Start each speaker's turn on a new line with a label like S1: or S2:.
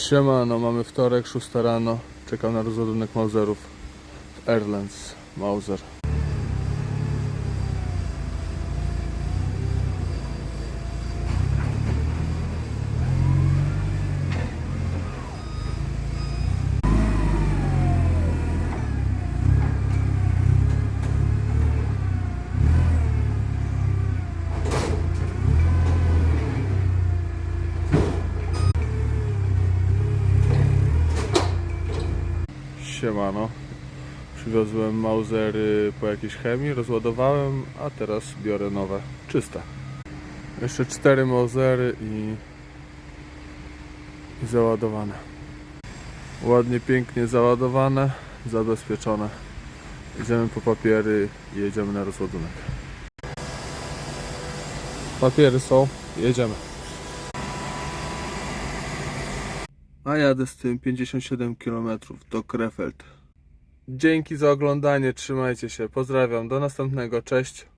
S1: Siemano, mamy wtorek, 6 rano. Czekam na rozładunek Mauserów w Airlands. Mauser. Siemano. Przywiozłem Mausery po jakiejś chemii, rozładowałem, a teraz biorę nowe, czyste. Jeszcze cztery Mausery i, i załadowane. Ładnie, pięknie załadowane, zabezpieczone. Idziemy po papiery i jedziemy na rozładunek. Papiery są, jedziemy. A jadę z tym 57 km do Krefeld. Dzięki za oglądanie, trzymajcie się, pozdrawiam, do następnego, cześć.